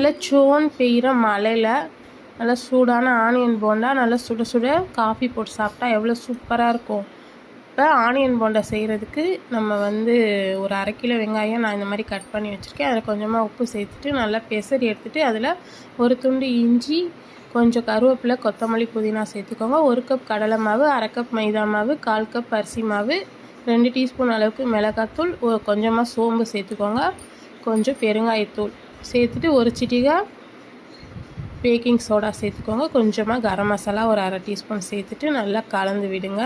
நல்ல சோன் பெய்கிற மழையில் நல்லா சூடான ஆனியன் போண்டா நல்லா சுட சுட காஃபி போட்டு சாப்பிட்டா எவ்வளோ சூப்பராக இருக்கும். இப்போ ஆனியன் போண்டா செய்கிறதுக்கு நம்ம வந்து ஒரு அரை கிலோ வெங்காயம் நான் இந்த மாதிரி கட் பண்ணி வச்சுருக்கேன். அதில் கொஞ்சமாக உப்பு சேர்த்துட்டு நல்லா பெசரி எடுத்துகிட்டு அதில் ஒரு துண்டு இஞ்சி கொஞ்சம் கருவேப்பிலை கொத்தமல்லி புதினா சேர்த்துக்கோங்க. ஒரு கப் கடலை மாவு அரை கப் மைதா மாவு கால் கப் அரிசி மாவு ரெண்டு டீஸ்பூன் அளவுக்கு மிளகாத்தூள் கொஞ்சமாக சோம்பு சேர்த்துக்கோங்க. கொஞ்சம் பெருங்காயத்தூள். சேர்த்துட்டு ஒரு சிட்டிகா பேக்கிங் சோடா சேர்த்துக்கோங்க. கொஞ்சமாக கரம் மசாலா ஒரு அரை டீஸ்பூன் சேர்த்துட்டு நல்லா கலந்து விடுங்க.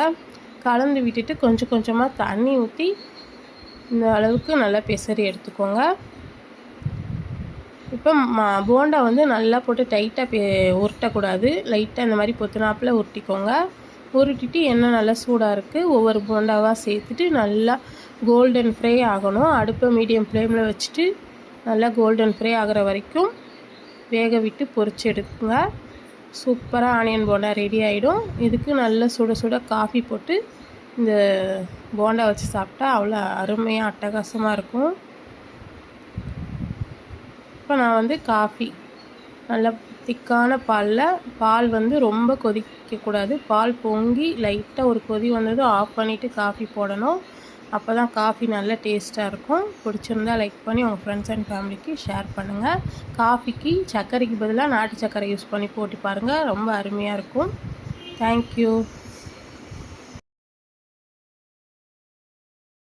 கலந்து விட்டுட்டு கொஞ்சம் கொஞ்சமாக தண்ணி ஊற்றி இந்த அளவுக்கு நல்லா பெசரி எடுத்துக்கோங்க. இப்போ மா போண்டா வந்து நல்லா போட்டு டைட்டாக பே உருட்டக்கூடாது லைட்டாக இந்த மாதிரி பொத்துனாப்பில் உருட்டிக்கோங்க. உருட்டிட்டு எண்ணெய் நல்லா சூடாக இருக்குது ஒவ்வொரு போண்டாவாக சேர்த்துட்டு நல்லா கோல்டன் ஃப்ரை ஆகணும். அடுப்பை மீடியம் ஃப்ளேமில் வச்சுட்டு நல்லா கோல்டன் ஃப்ரை ஆகிற வரைக்கும் வேக விட்டு பொறிச்சு எடுக்குங்க. சூப்பராக ஆனியன் போண்டா ரெடி ஆகிடும் இதுக்கு நல்ல சுட சுட காஃபி போட்டு இந்த போண்டா வச்சு சாப்பிட்டா அவ்வளோ அருமையாக அட்டகாசமாக இருக்கும். இப்போ நான் வந்து காஃபி நல்லா திக்கான பாலில் பால் வந்து ரொம்ப கொதிக்கக்கூடாது. பால் பொங்கி லைட்டாக ஒரு கொதி வந்ததும் ஆஃப் பண்ணிவிட்டு காஃபி போடணும். அப்போ தான் காஃபி நல்ல டேஸ்ட்டாக இருக்கும். பிடிச்சிருந்தா லைக் பண்ணி உங்கள் ஃப்ரெண்ட்ஸ் அண்ட் ஃபேமிலிக்கு ஷேர் பண்ணுங்கள் காஃபிக்கு சர்க்கரைக்கு பதிலாக நாட்டு சர்க்கரை யூஸ் பண்ணி போட்டு பாருங்கள் ரொம்ப அருமையாக இருக்கும். தேங்க்யூ